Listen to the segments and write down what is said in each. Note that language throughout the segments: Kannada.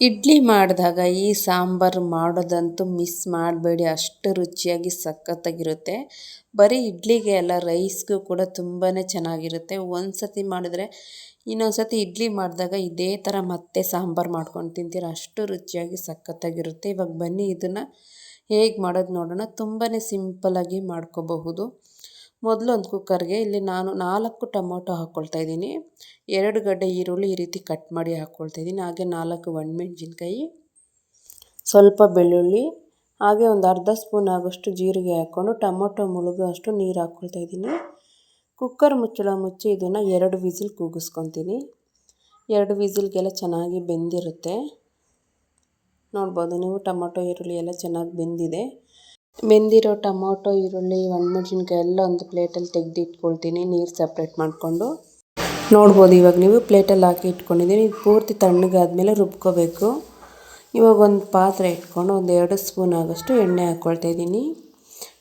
ಇಡ್ಲಿ ಮಾಡಿದಾಗ ಈ ಸಾಂಬಾರು ಮಾಡೋದಂತೂ ಮಿಸ್ ಮಾಡಬೇಡಿ. ಅಷ್ಟು ರುಚಿಯಾಗಿ ಸಖತ್ತಾಗಿರುತ್ತೆ. ಬರೀ ಇಡ್ಲಿಗೆ ಅಲ್ಲ, ರೈಸ್ಗೂ ಕೂಡ ತುಂಬಾ ಚೆನ್ನಾಗಿರುತ್ತೆ. ಒಂದು ಸತಿ ಮಾಡಿದ್ರೆ ಇನ್ನೊಂದು ಸತಿ ಇಡ್ಲಿ ಮಾಡಿದಾಗ ಇದೇ ಥರ ಮತ್ತೆ ಸಾಂಬಾರು ಮಾಡ್ಕೊಂಡು ತಿಂತೀರ. ಅಷ್ಟು ರುಚಿಯಾಗಿ ಸಖತ್ತಾಗಿರುತ್ತೆ. ಇವಾಗ ಬನ್ನಿ, ಇದನ್ನು ಹೇಗೆ ಮಾಡೋದು ನೋಡೋಣ. ತುಂಬಾ ಸಿಂಪಲ್ಲಾಗಿ ಮಾಡ್ಕೋಬಹುದು. ಮೊದಲು ಒಂದು ಕುಕ್ಕರ್ಗೆ ಇಲ್ಲಿ ನಾನು ನಾಲ್ಕು ಟೊಮೊಟೊ ಹಾಕ್ಕೊಳ್ತಾ ಇದ್ದೀನಿ. ಎರಡು ಗಡ್ಡೆ ಈರುಳ್ಳಿ ಈ ರೀತಿ ಕಟ್ ಮಾಡಿ ಹಾಕ್ಕೊಳ್ತಾ ಇದ್ದೀನಿ. ಹಾಗೆ ನಾಲ್ಕು ಒಣಮೆಣ್ಸಿನ್ಕಾಯಿ, ಸ್ವಲ್ಪ ಬೆಳ್ಳುಳ್ಳಿ, ಹಾಗೆ ಒಂದು ಅರ್ಧ ಸ್ಪೂನ್ ಆಗೋಷ್ಟು ಜೀರಿಗೆ ಹಾಕ್ಕೊಂಡು ಟೊಮೊಟೊ ಮುಳುಗೋ ಅಷ್ಟು ನೀರು ಹಾಕ್ಕೊಳ್ತಾ ಇದ್ದೀನಿ. ಕುಕ್ಕರ್ ಮುಚ್ಚಳ ಮುಚ್ಚಿ ಇದನ್ನು ಎರಡು ವಿಸಿಲ್ ಕೂಗಿಸ್ಕೊತೀನಿ. ಎರಡು ವಿಸಿಲ್ಗೆಲ್ಲ ಚೆನ್ನಾಗಿ ಬೆಂದಿರುತ್ತೆ. ನೋಡ್ಬೋದು ನೀವು ಟೊಮೊಟೊ, ಈರುಳ್ಳಿ ಎಲ್ಲ ಚೆನ್ನಾಗಿ ಬೆಂದಿದೆ. ಬೆಂದಿರೋ ಟೊಮೊಟೊ, ಈರುಳ್ಳಿ ಒಣಮೆಣ್ಸಿನ್ಕಾಯಿ ಎಲ್ಲ ಒಂದು ಪ್ಲೇಟಲ್ಲಿ ತೆಗೆದು ಇಟ್ಕೊಳ್ತೀನಿ ನೀರು ಸಪ್ರೇಟ್ ಮಾಡಿಕೊಂಡು. ನೋಡ್ಬೋದು ಇವಾಗ ನೀವು ಪ್ಲೇಟಲ್ಲಿ ಹಾಕಿ ಇಟ್ಕೊಂಡಿದ್ದೀನಿ. ಪೂರ್ತಿ ತಣ್ಣಗಾದ್ಮೇಲೆ ರುಬ್ಕೋಬೇಕು. ಇವಾಗ ಒಂದು ಪಾತ್ರೆ ಇಟ್ಕೊಂಡು ಒಂದು ಎರಡು ಸ್ಪೂನ್ ಆಗೋಷ್ಟು ಎಣ್ಣೆ ಹಾಕ್ಕೊಳ್ತಾ ಇದ್ದೀನಿ.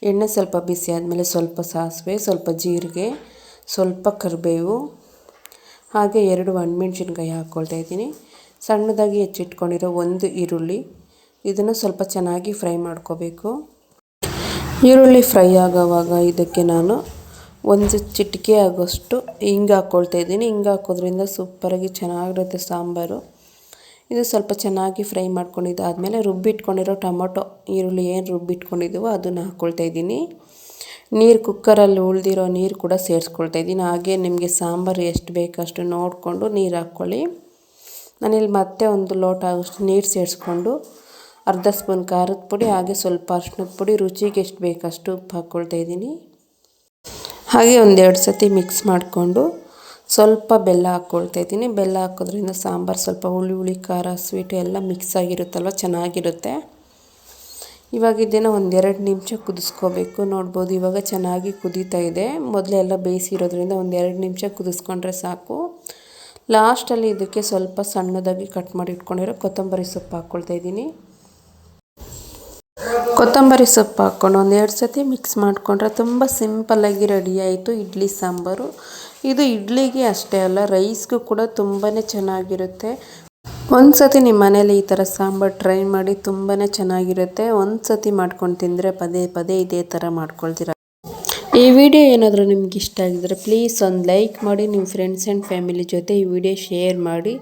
ಎಣ್ಣೆ ಸ್ವಲ್ಪ ಬಿಸಿ ಆದಮೇಲೆ ಸ್ವಲ್ಪ ಸಾಸಿವೆ, ಸ್ವಲ್ಪ ಜೀರಿಗೆ, ಸ್ವಲ್ಪ ಕರಿಬೇವು, ಹಾಗೆ ಎರಡು ಒಣಮೆಣ್ಸಿನ್ಕಾಯಿ ಹಾಕ್ಕೊಳ್ತಾ ಇದ್ದೀನಿ. ಸಣ್ಣದಾಗಿ ಹೆಚ್ಚಿಟ್ಕೊಂಡಿರೋ ಒಂದು ಈರುಳ್ಳಿ, ಇದನ್ನು ಸ್ವಲ್ಪ ಚೆನ್ನಾಗಿ ಫ್ರೈ ಮಾಡ್ಕೋಬೇಕು. ಈರುಳ್ಳಿ ಫ್ರೈ ಆಗೋವಾಗ ಇದಕ್ಕೆ ನಾನು ಒಂದು ಚಿಟಿಕೆ ಆಗೋಷ್ಟು ಹಿಂಗೆ ಹಾಕ್ಕೊಳ್ತಾ ಇದ್ದೀನಿ. ಹಿಂಗೆ ಹಾಕೋದ್ರಿಂದ ಸೂಪರಾಗಿ ಚೆನ್ನಾಗಿರುತ್ತೆ ಸಾಂಬಾರು. ಇದು ಸ್ವಲ್ಪ ಚೆನ್ನಾಗಿ ಫ್ರೈ ಮಾಡ್ಕೊಂಡಿದ್ದಾದಮೇಲೆ ರುಬ್ಬಿಟ್ಕೊಂಡಿರೋ ಟೊಮೊಟೊ, ಈರುಳ್ಳಿ ಏನು ರುಬ್ಬಿಟ್ಕೊಂಡಿದ್ದೀವೋ ಅದನ್ನು ಹಾಕ್ಕೊಳ್ತಾ ಇದ್ದೀನಿ. ನೀರು ಕುಕ್ಕರಲ್ಲಿ ಉಳಿದಿರೋ ನೀರು ಕೂಡ ಸೇರಿಸ್ಕೊಳ್ತಾ ಇದ್ದೀನಿ. ಹಾಗೆ ನಿಮಗೆ ಸಾಂಬಾರು ಎಷ್ಟು ಬೇಕಷ್ಟು ನೋಡಿಕೊಂಡು ನೀರು ಹಾಕ್ಕೊಳ್ಳಿ ನಾನಿಲ್ಲಿ ಮತ್ತೆ ಒಂದು ಲೋಟ ಆಗೋಷ್ಟು ನೀರು ಸೇರಿಸ್ಕೊಂಡು ಅರ್ಧ ಸ್ಪೂನ್ ಖಾರದ ಪುಡಿ, ಹಾಗೆ ಸ್ವಲ್ಪ ಅರ್ಶಿನದ ಪುಡಿ. ರುಚಿಗೆ ಎಷ್ಟು ಬೇಕಷ್ಟು ಉಪ್ಪು ಹಾಕ್ಕೊಳ್ತಾ ಇದ್ದೀನಿ. ಹಾಗೆ ಒಂದೆರಡು ಸತಿ ಮಿಕ್ಸ್ ಮಾಡಿಕೊಂಡು ಸ್ವಲ್ಪ ಬೆಲ್ಲ ಹಾಕ್ಕೊಳ್ತಾ ಇದ್ದೀನಿ. ಬೆಲ್ಲ ಹಾಕೋದ್ರಿಂದ ಸಾಂಬಾರು ಸ್ವಲ್ಪ ಹುಳಿ ಹುಳಿ, ಖಾರ ಸ್ವೀಟ್ ಎಲ್ಲ ಮಿಕ್ಸ್ ಆಗಿರುತ್ತಲ್ವ? ಚೆನ್ನಾಗಿರುತ್ತೆ. ಇವಾಗ ಇದನ್ನು ಒಂದೆರಡು ನಿಮಿಷ ಕುದಿಸ್ಕೋಬೇಕು. ನೋಡ್ಬೋದು ಇವಾಗ ಚೆನ್ನಾಗಿ ಕುದೀತಾ ಇದೆ. ಮೊದಲೆಲ್ಲ ಬೇಯಿಸಿರೋದ್ರಿಂದ ಒಂದೆರಡು ನಿಮಿಷ ಕುದಿಸ್ಕೊಂಡ್ರೆ ಸಾಕು. ಲಾಸ್ಟಲ್ಲಿ ಇದಕ್ಕೆ ಸ್ವಲ್ಪ ಸಣ್ಣದಾಗಿ ಕಟ್ ಮಾಡಿ ಇಟ್ಕೊಂಡಿರೋ ಕೊತ್ತಂಬರಿ ಸೊಪ್ಪು ಹಾಕ್ಕೊಳ್ತಾ ಇದ್ದೀನಿ. ಕೊತ್ತಂಬರಿ ಸೊಪ್ಪು ಹಾಕ್ಕೊಂಡು ಒಂದು ಎರಡು ಸತಿ ಮಿಕ್ಸ್ ಮಾಡಿಕೊಂಡ್ರೆ ತುಂಬ ಸಿಂಪಲ್ಲಾಗಿ ರೆಡಿ ಆಯಿತು ಇಡ್ಲಿ ಸಾಂಬಾರು. ಇದು ಇಡ್ಲಿಗೆ ಅಷ್ಟೇ ಅಲ್ಲ ರೈಸ್ಗೂ ಕೂಡ ತುಂಬಾ ಚೆನ್ನಾಗಿರುತ್ತೆ. ಒಂದು ಸತಿ ನಿಮ್ಮ ಮನೇಲಿ ಈ ಥರ ಸಾಂಬಾರು ಟ್ರೈ ಮಾಡಿ ತುಂಬಾ ಚೆನ್ನಾಗಿರುತ್ತೆ. ಒಂದು ಸತಿ ಮಾಡ್ಕೊಂಡು ತಿಂದರೆ ಪದೇ ಪದೇ ಇದೇ ಥರ ಮಾಡ್ಕೊಳ್ತೀರ. ಈ ವಿಡಿಯೋ ಏನಾದರೂ ನಿಮ್ಗೆ ಇಷ್ಟ ಆಗಿದ್ರೆ ಪ್ಲೀಸ್ ಒಂದು ಲೈಕ್ ಮಾಡಿ, ನಿಮ್ಮ ಫ್ರೆಂಡ್ಸ್ ಆ್ಯಂಡ್ ಫ್ಯಾಮಿಲಿ ಜೊತೆ ಈ ವಿಡಿಯೋ ಶೇರ್ ಮಾಡಿ.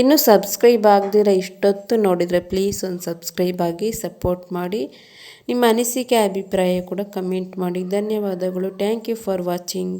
ಇನ್ನೂ ಸಬ್ಸ್ಕ್ರೈಬ್ ಆಗದಿರ ಇಷ್ಟೊತ್ತು ನೋಡಿದರೆ ಪ್ಲೀಸ್ ಒಂದು ಸಬ್ಸ್ಕ್ರೈಬ್ ಆಗಿ, ಸಪೋರ್ಟ್ ಮಾಡಿ. ನಿಮ್ಮ ಅನಿಸಿಕೆ, ಅಭಿಪ್ರಾಯ ಕೂಡ ಕಮೆಂಟ್ ಮಾಡಿ. ಧನ್ಯವಾದಗಳು. Thank you for watching.